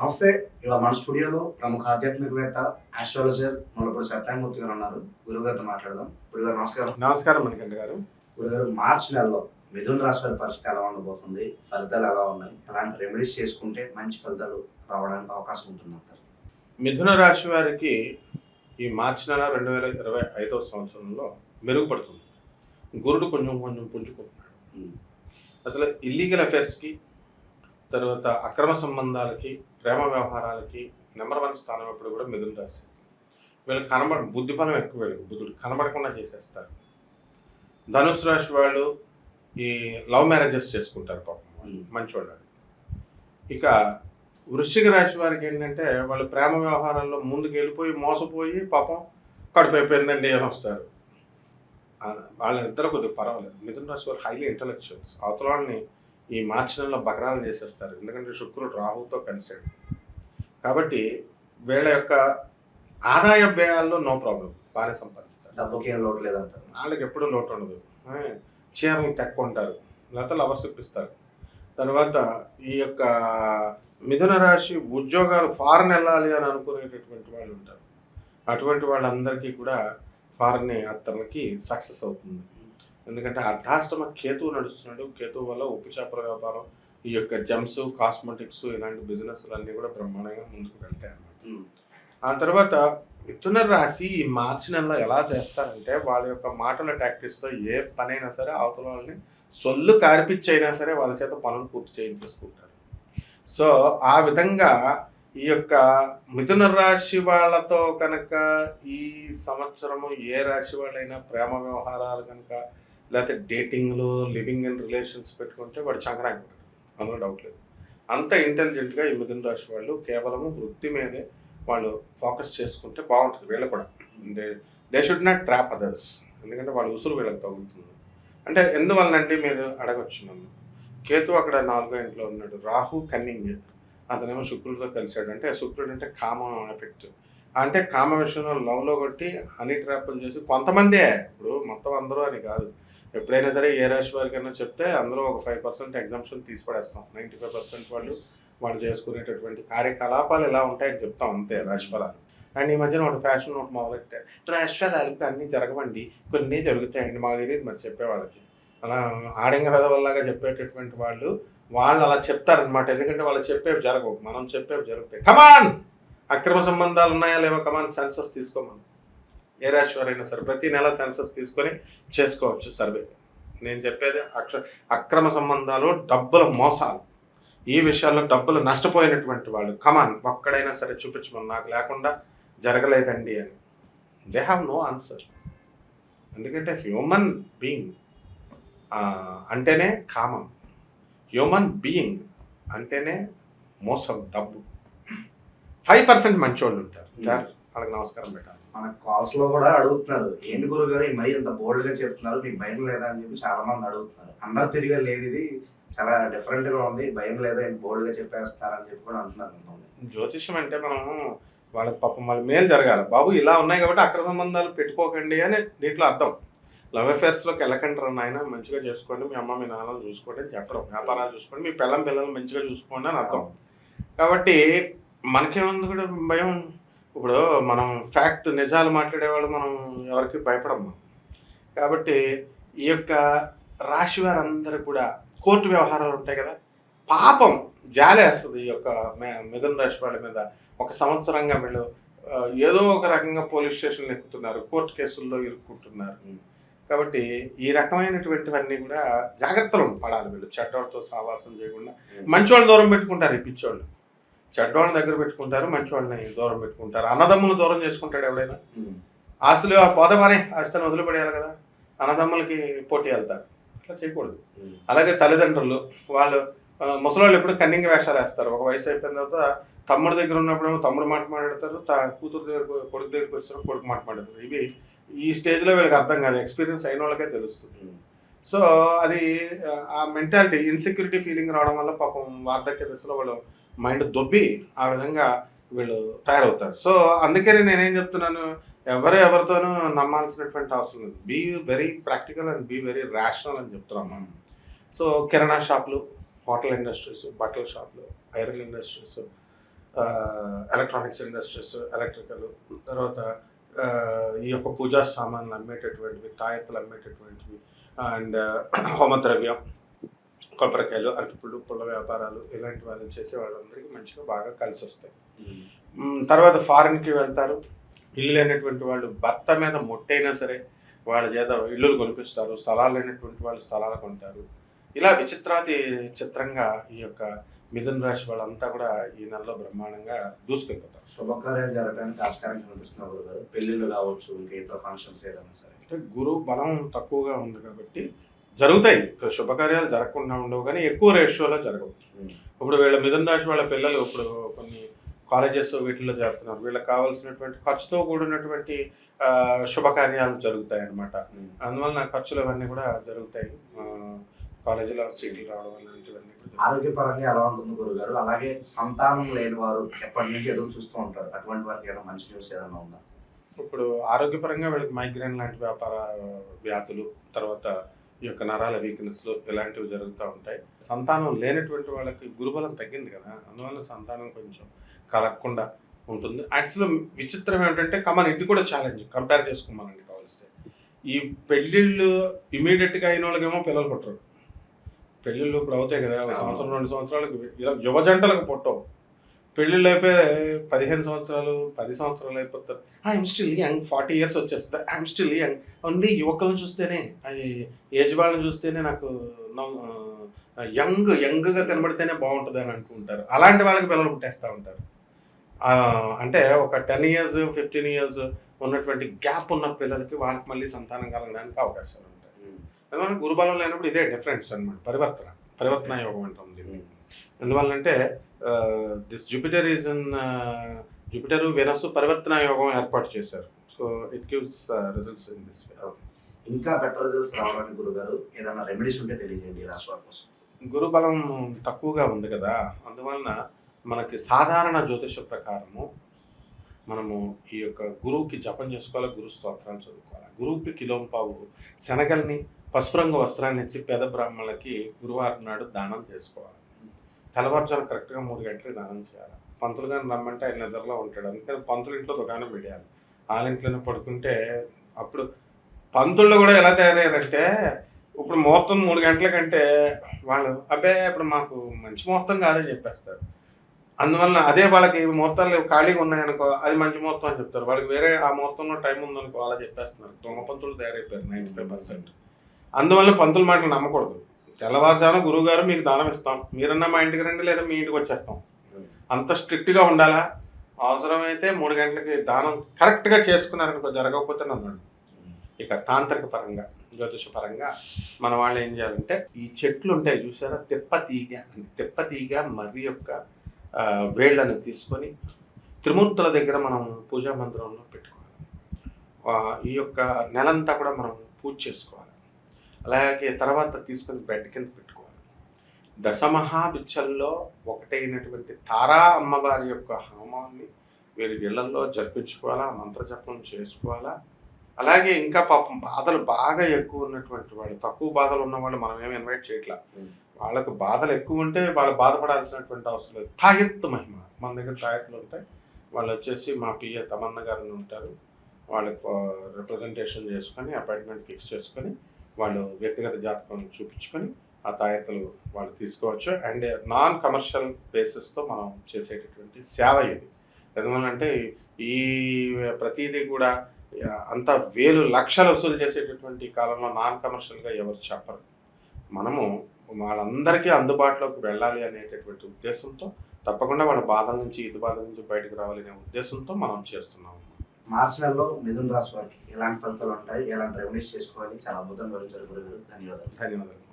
నమస్తే ఇలా మన స్టూడియోలో ప్రముఖ ఆధ్యాత్మికవేత్త ఆస్ట్రాలజర్ ముల్లపూడి సత్యమూర్తి గారు ఉన్నారు. గురుగారితో మాట్లాడదాం. గురుగారు నమస్కారం. నమస్కారం మణికంఠ గారు. గురుగారు మార్చి నెలలో మిథున రాశి వారి పరిస్థితి ఎలా ఉండబోతుంది? ఫలితాలు ఎలా ఉన్నాయి? ఎలాంటి రెమెడీస్ చేసుకుంటే మంచి ఫలితాలు రావడానికి అవకాశం ఉంటుందంటారు? మిథున రాశి వారికి ఈ మార్చి నెల రెండు వేల ఇరవై ఐదవ సంవత్సరంలో మెరుగుపడుతుంది. గురుడు కొంచెం కొంచెం పుంజుకుంటున్నాడు. అసలు ఇల్లీగల్ అఫైర్స్కి తర్వాత అక్రమ సంబంధాలకి ప్రేమ వ్యవహారాలకి నెంబర్ వన్ స్థానం ఎప్పుడు కూడా మిథున రాశి. వీళ్ళు కనబడ బుద్ధిబలం ఎక్కువ బుద్ధుడు కనబడకుండా చేసేస్తారు. ధనుసు రాశి వాళ్ళు ఈ లవ్ మ్యారేజెస్ చేసుకుంటారు పాపం వాళ్ళు. మంచివాళ్ళు వాళ్ళు. ఇక వృశ్చిక రాశి వారికి ఏంటంటే వాళ్ళు ప్రేమ వ్యవహారాల్లో ముందుకు వెళ్ళిపోయి మోసపోయి పాపం కడుపు అయిపోయిందండి అని వస్తారు. వాళ్ళిద్దరు కొద్దిగా పర్వాలేదు. మిథున రాశి వారు హైలీ ఇంటలెక్చువల్స్ అవతల వాళ్ళని ఈ మార్చి నెలలో బకరాలు చేసేస్తారు. ఎందుకంటే శుక్రుడు రాహుతో కలిశాడు కాబట్టి వీళ్ళ యొక్క ఆదాయ వ్యయాల్లో నో ప్రాబ్లం బాగానే సంపాదిస్తారు. డబ్బుకి ఏం లోటు లేదంటారు. వాళ్ళకి ఎప్పుడూ లోటు ఉండదు. చీరలు తెక్కుంటారు. లేకపోతే లవర్స్ ఇప్పిస్తారు. తర్వాత ఈ యొక్క మిథున రాశి ఉద్యోగాలు ఫారెన్ వెళ్ళాలి అని అనుకునేటటువంటి వాళ్ళు ఉంటారు. అటువంటి వాళ్ళందరికీ కూడా ఫారెన్ యాత్రలకి సక్సెస్ అవుతుంది. ఎందుకంటే అర్ధాష్టమ కేతువు నడుస్తున్నాడు. కేతువు వల్ల ఉప్పు చేపల వ్యాపారం ఈ యొక్క జమ్స్ కాస్మెటిక్స్ ఇలాంటి బిజినెస్లు అన్నీ కూడా బ్రహ్మాండంగా ముందుకు వెళ్తాయి అన్నమాట. ఆ తర్వాత మిథున రాశి ఈ మార్చి నెలలో ఎలా చేస్తారంటే వాళ్ళ యొక్క మాటల టాక్టిక్స్తో ఏ పనైనా సరే అవతల వాళ్ళని సొల్లు కార్పిచ్చైనా సరే వాళ్ళ చేత పనులు పూర్తి చేయించేసుకుంటారు. సో ఆ విధంగా ఈ యొక్క మిథున రాశి వాళ్ళతో కనుక ఈ సంవత్సరము ఏ రాశి వాళ్ళైనా ప్రేమ వ్యవహారాలు కనుక లేకపోతే డేటింగ్లో లివింగ్ అండ్ రిలేషన్స్ పెట్టుకుంటే వాడు చంకరాకి అందులో డౌట్ లేదు. అంత ఇంటెలిజెంట్గా ఈ మిథున రాశి వాళ్ళు కేవలము వృత్తి మీదే వాళ్ళు ఫోకస్ చేసుకుంటే బాగుంటుంది వీళ్ళు కూడా. They they should not trap others. ఎందుకంటే వాళ్ళు ఉసురు వీళ్ళకి తగులుతుంది. అంటే ఎందువల్లంటే మీరు అడగచ్చు నన్ను? కేతు అక్కడ నాలుగో ఇంట్లో ఉన్నాడు. రాహు కన్నింగ్. అతనేమో శుక్రుడితో కలిశాడు అంటే శుక్రుడు అంటే కామ ఎఫెక్ట్. అంటే కామ విషయంలో లవ్లో కొట్టి హనీ ట్రాప్లు చేసి కొంతమందే. ఇప్పుడు మొత్తం అందరూ అని కాదు. ఎప్పుడైనా సరే ఏ రాశి వారికైనా చెప్తే అందరూ ఒక ఫైవ్ పర్సెంట్ ఎగ్జామ్షన్ తీసి నైంటీ ఫైవ్ పర్సెంట్ వాళ్ళు వాళ్ళు చేసుకునేటటువంటి కార్యకలాపాలు ఎలా ఉంటాయని చెప్తాం అంతే రాశిఫలాలు అండ్ ఈ మధ్యన ఒక ఫ్యాషన్ ఒకటి మొదలెట్టారు రాశిఫలాలకు అన్నీ జరగవండి. కొన్ని జరుగుతాయండి. మాకు తెలియదు మరి చెప్పేవాళ్ళకి. అలా ఆడంగ పెదవల్లాగా చెప్పేటటువంటి వాళ్ళు వాళ్ళు అలా చెప్తారనమాట ఎందుకంటే వాళ్ళు చెప్పేవి జరగవు. మనం చెప్పేవి జరుగుతాయి. కమాన్ అక్రమ సంబంధాలు ఉన్నాయా లేవా కమాన్ సెన్సస్ తీసుకోమని. ఏ రాశి వారైనా సరే ప్రతి నెల సెన్సస్ తీసుకొని చేసుకోవచ్చు సర్వే. నేను చెప్పేది అక్ష అక్రమ సంబంధాలు డబ్బుల మోసాలు. ఈ విషయాల్లో డబ్బులు నష్టపోయినటువంటి వాళ్ళు కమాన్ ఒక్కడైనా సరే చూపించమని నాకు లేకుండా జరగలేదండి అని. దే హ్యావ్ నో ఆన్సర్ ఎందుకంటే హ్యూమన్ బీయింగ్ అంటేనే కామం. హ్యూమన్ బీయింగ్ అంటేనే మోసం డబ్బు. ఫైవ్ పర్సెంట్ మంచోళ్ళు ఉంటారు. సార్ వాళ్ళకి నమస్కారం పెట్టాలి. మన కాల్స్లో కూడా అడుగుతున్నారు ఏంటి గురుగారు? ఈ మరి ఇంత బోల్డ్గా చెప్తున్నారు మీకు భయం లేదా? అని చెప్పి చాలా మంది అడుగుతున్నారు. అందరు తిరిగే లేదు ఇది చాలా డిఫరెంట్గా ఉంది భయం లేదా? బోల్డ్గా చెప్పేస్తారని చెప్పి కూడా అంటున్నారు. జ్యోతిష్యం అంటే మనం వాళ్ళకి పాపం వాళ్ళ మేలు జరగాలి. బాబు ఇలా ఉన్నాయి కాబట్టి అక్ర సంబంధాలు పెట్టుకోకండి అని దీంట్లో అర్థం. లవ్ అఫేర్స్లోకి వెళ్ళకండి రా నాయన మంచిగా చేసుకోండి మీ అమ్మ మీ నాన్నలు చూసుకోండి అని చెప్పడం. వ్యాపారాలు చూసుకోండి మీ పిల్లం పిల్లలు మంచిగా చూసుకోండి అని అర్థం. కాబట్టి మనకేముంది కూడా భయం? ఇప్పుడు మనం ఫ్యాక్ట్ నిజాలు మాట్లాడేవాళ్ళు మనం ఎవరికి భయపడం మనం. కాబట్టి ఈ యొక్క రాశి వారందరూ కూడా కోర్టు వ్యవహారాలు ఉంటాయి కదా పాపం జాలేస్తుంది ఈ యొక్క మే- మిథున రాశి వాళ్ళ మీద. ఒక సంవత్సరంగా వీళ్ళు ఏదో ఒక రకంగా పోలీస్ స్టేషన్లు ఎక్కుతున్నారు కోర్టు కేసుల్లో ఇరుక్కుంటున్నారు. కాబట్టి ఈ రకమైనటువంటివన్నీ కూడా జాగ్రత్తలు పడాలి వీళ్ళు చెడ్డవాళ్ళతో సావాసం చేయకుండా. మంచివాళ్ళు దూరం పెట్టుకుంటారు ఈ పిచ్చోళ్ళు. చెడ్డవాళ్ళని దగ్గర పెట్టుకుంటారు మంచివాళ్ళని దూరం పెట్టుకుంటారు. అన్నదమ్ములు దూరం చేసుకుంటాడు ఎవడైనా. ఆస్తులు పోదమని ఆస్తులను వదిలిపడేయాలి కదా. అన్నదమ్ములకి పోటీ వెళ్తారు. అట్లా చేయకూడదు. అలాగే తల్లిదండ్రులు వాళ్ళు ముసలోళ్ళు ఎప్పుడు కన్నింగ్ వేషాలు వేస్తారు. ఒక వయసు అయిపోయిన తర్వాత తమ్ముడు దగ్గర ఉన్నప్పుడేమో తమ్ముడు మాట మాట్లాడతారు కూతురు దగ్గర కొడుకు దగ్గరికి వచ్చిన కొడుకు మాట మాట్లాడతారు. ఇవి ఈ స్టేజ్లో వీళ్ళకి అర్థం కాదు. ఎక్స్పీరియన్స్ అయిన వాళ్ళకే తెలుస్తుంది. సో అది ఆ, ఆ మెంటాలిటీ ఇన్సెక్యూరిటీ ఫీలింగ్ రావడం వల్ల పాపం వార్ధక్య దశలో వాళ్ళు మైండ్ దొబ్బి ఆ విధంగా వీళ్ళు తయారవుతారు. సో అందుకని నేనేం చెప్తున్నాను ఎవరు ఎవరితోనూ నమ్మాల్సినటువంటి అవసరం లేదు. Be very practical and be very rational అని చెప్తున్నాం మనం. సో కిరాణా షాపులు హోటల్ ఇండస్ట్రీస్ బట్టల షాపులు iron industries electronics industries electrical తర్వాత ఈ యొక్క పూజా సామాన్లు అమ్మేటటువంటివి తాయెత్తులు అమ్మేటటువంటివి అండ్ హోమద్రవ్యం కొబ్బరికాయలు అరటిపళ్ళు పుల్ల వ్యాపారాలు ఇలాంటి వాళ్ళు చేసే వాళ్ళందరికీ మంచిగా బాగా కలిసి వస్తాయి. తర్వాత ఫారిన్కి వెళ్తారు. ఇల్లు లేనటువంటి వాళ్ళు భర్త మీద మొట్టైనా సరే వాళ్ళ చేత ఇల్లులు కొనిపిస్తారు స్థలాలు లేనటువంటి వాళ్ళు స్థలాలు కొంటారు. ఇలా విచిత్రాతి చిత్రంగా ఈ యొక్క మిథున రాశి వాళ్ళంతా కూడా ఈ నెలలో బ్రహ్మాండంగా దూసుకెళ్ళిపోతారు. శుభకార్యాలు జరగడానికి ఆస్కారం కనిపిస్తున్న గురుగారు పెళ్ళిళ్ళు కావచ్చు ఇంకా ఇతర ఫంక్షన్స్ ఏదైనా సరే. అంటే గురువు బలం తక్కువగా ఉంది కాబట్టి జరుగుతాయి. శుభకార్యాలు జరగకుండా ఉండవు కానీ ఎక్కువ రేషియోలో జరగవు. ఇప్పుడు వీళ్ళ మిథున రాశి వాళ్ళ పిల్లలు ఇప్పుడు కొన్ని కాలేజెస్ వీటిల్లో జరుగుతున్నారు వీళ్ళకి కావాల్సినటువంటి ఖర్చుతో కూడినటువంటి శుభకార్యాలు జరుగుతాయి అన్నమాట. అందువలన ఖర్చులు అవన్నీ కూడా జరుగుతాయి. కాలేజీలో సీట్లు రావడం జరుగుతాయి. ఆరోగ్యపరంగా ఎలా ఉంటుంది గురుగారు? అలాగే సంతానం లేని వారు ఎప్పటి నుంచి ఎదురు చూస్తూ ఉంటారు? అటువంటి వారికి ఏమైనా మంచి న్యూస్ ఏదైనా ఉందా? ఇప్పుడు ఆరోగ్యపరంగా వీళ్ళకి మైగ్రేన్ లాంటి వ్యాపార వ్యాధులు తర్వాత ఈ యొక్క నరాల వీక్నెస్లు ఇలాంటివి జరుగుతూ ఉంటాయి. సంతానం లేనటువంటి వాళ్ళకి గురుబలం తగ్గింది కదా. అందువల్ల సంతానం కొంచెం కలగకుండా ఉంటుంది. యాక్చువల్ విచిత్రం ఏంటంటే కమన్ ఇది కూడా ఛాలెంజ్ కంపేర్ చేసుకోమనండి కావలిస్తే. ఈ పెళ్ళిళ్ళు ఇమీడియట్గా అయిన వాళ్ళకేమో పిల్లలు పుట్టరు. పెళ్ళిళ్ళు ఇప్పుడు అవుతాయి కదా ఒక సంవత్సరం రెండు సంవత్సరాలకు ఇలా యువ జంటలకు పుట్టవు. పెళ్ళిళ్ళు అయిపోయి పదిహేను సంవత్సరాలు పది సంవత్సరాలు అయిపోతారు. I'm still young forty years వచ్చేస్తుంది ఐఎమ్ స్టిల్ యంగ్ ఓన్లీ యువకులను చూస్తేనే ఏజ్ వాళ్ళని చూస్తేనే నాకు యంగ్ యంగ్గా కనబడితేనే బాగుంటుంది అని అనుకుంటారు. అలాంటి వాళ్ళకి పిల్లలు పుట్టేస్తూ ఉంటారు. అంటే ఒక టెన్ ఇయర్స్ ఫిఫ్టీన్ ఇయర్స్ ఉన్నటువంటి గ్యాప్ ఉన్న పిల్లలకి వాళ్ళకి మళ్ళీ సంతానం కలగడానికి అవకాశాలు ఉంటాయి. అందువల్ల గురుబలం లేనప్పుడు ఇదే డిఫరెన్స్ అన్నమాట. పరివర్తన. పరివర్తన యోగం అంటాం దీన్ని ఎందువల్లంటే this Jupiter is in Jupiter Venus పరివర్తన యోగం ఏర్పాటు చేశారు. So it gives results in this ఇంకా బెటర్ రిజల్ట్స్ రావడానికి గురుగారు ఏదైనా రెమెడీస్ ఉంటే తెలియజేయండి వారి కోసం. గురు బలం తక్కువగా ఉంది కదా అందువలన మనకి సాధారణ జ్యోతిష ప్రకారము మనము ఈ యొక్క గురువుకి జపం చేసుకోవాలి గురు స్తోత్రాలు చదువుకోవాలి. గురువుకి కిలోంపావు శనగల్ని పసుపు రంగు వస్త్రాన్ని ఇచ్చి పేద బ్రాహ్మణులకి గురువారం నాడు దానం చేసుకోవాలి. తెల్లవారుజాము కరెక్ట్గా మూడు గంటలు దానం చేయాలి. పంతులు గారిని రమ్మంటే ఆయన నిద్రలో ఉంటాడు. అందుకని పంతులు ఇంట్లో దుకాణం పెట్టేయాలి వాళ్ళ ఇంట్లోనే పడుకుంటే అప్పుడు పంతుళ్ళు కూడా ఎలా తయారయ్యారంటే ఇప్పుడు ముహూర్తం మూడు గంటల కంటే వాళ్ళు అబ్బే ఇప్పుడు మాకు మంచి ముహూర్తం కాదని చెప్పేస్తారు. అందువల్ల అదే వాళ్ళకి ముహూర్తాలు ఖాళీగా ఉన్నాయనుకో అది మంచి ముహూర్తం అని చెప్తారు. వాళ్ళకి వేరే ఆ ముహూర్తంలో టైం ఉందనుకో అలా చెప్పేస్తున్నారు. దొంగ పంతులు తయారైపోయారు నైంటీ ఫైవ్ పర్సెంట్. అందువల్ల పంతుల మాటలు నమ్మకూడదు. తెల్లవారుజాను గురువుగారు మీకు దానం ఇస్తాం. మీరన్నా మా ఇంటికి రండి లేదా మీ ఇంటికి వచ్చేస్తాం. అంత స్ట్రిక్ట్గా ఉండాలా? అవసరమైతే మూడు గంటలకి దానం కరెక్ట్గా చేసుకున్నారనుకో జరగకపోతే నన్ను ఇక తాంత్రిక పరంగా జ్యోతిష పరంగా మన వాళ్ళు ఏం చేయాలంటే ఈ చెట్లు ఉంటాయి చూసారా? తెప్పతీగ తెప్పతీగ మర్రి యొక్క వేళ్ళను తీసుకొని త్రిమూర్తుల దగ్గర మనం పూజా మందిరంలో పెట్టుకోవాలి. ఈ యొక్క నెలంతా కూడా మనం పూజ చేసుకోవాలి. అలాగే తర్వాత తీసుకొని బెడ్ కింద పెట్టుకోవాలి. దశమహాబిచ్చల్లో ఒకటైనటువంటి తారా అమ్మవారి యొక్క హోమాన్ని వీరి ఇళ్ళలో జరిపించుకోవాలా మంత్రజపం చేసుకోవాలా? అలాగే ఇంకా పాపం బాధలు బాగా ఎక్కువ ఉన్నటువంటి వాళ్ళు తక్కువ బాధలు ఉన్న వాళ్ళు మనం ఏమి ఇన్వైట్ చేయట్లా. వాళ్ళకు బాధలు ఎక్కువ ఉంటే వాళ్ళు బాధపడాల్సినటువంటి అవసరం లేదు. తాయెత్తు మహిమ. మన దగ్గర తాయెత్తులు ఉంటాయి. వాళ్ళు వచ్చేసి మా పిఏ తమన్న గారిని ఉంటారు. వాళ్ళకి రిప్రజెంటేషన్ చేసుకొని అపాయింట్మెంట్ ఫిక్స్ చేసుకొని వాళ్ళు వ్యక్తిగత జాతకం చూపించుకొని ఆ తాయెత్తులు వాళ్ళు తీసుకోవచ్చు. అండ్ నాన్ కమర్షియల్ బేసిస్తో మనం చేసేటటువంటి సేవ ఇది. ఎందుకంటే ఈ ప్రతిదీ కూడా అంత వేలు లక్షలు వసూలు చేసేటటువంటి కాలంలో నాన్ కమర్షియల్గా ఎవరు చెప్పరు. మనము వాళ్ళందరికీ అందుబాటులోకి వెళ్ళాలి అనేటటువంటి ఉద్దేశంతో తప్పకుండా వాళ్ళ బాధల నుంచి ఇది బాధల నుంచి బయటకు రావాలనే ఉద్దేశంతో మనం చేస్తున్నాము. మార్చి నెలలో మిథున రాశి వారికి ఎలాంటి ఫలితాలు ఉంటాయి? ఎలాంటి రెమెడీస్ చేసుకోవాలి? చాలా అద్భుతంగా వివరించారు గురుగారు. ధన్యవాదాలు. ధన్యవాదాలు.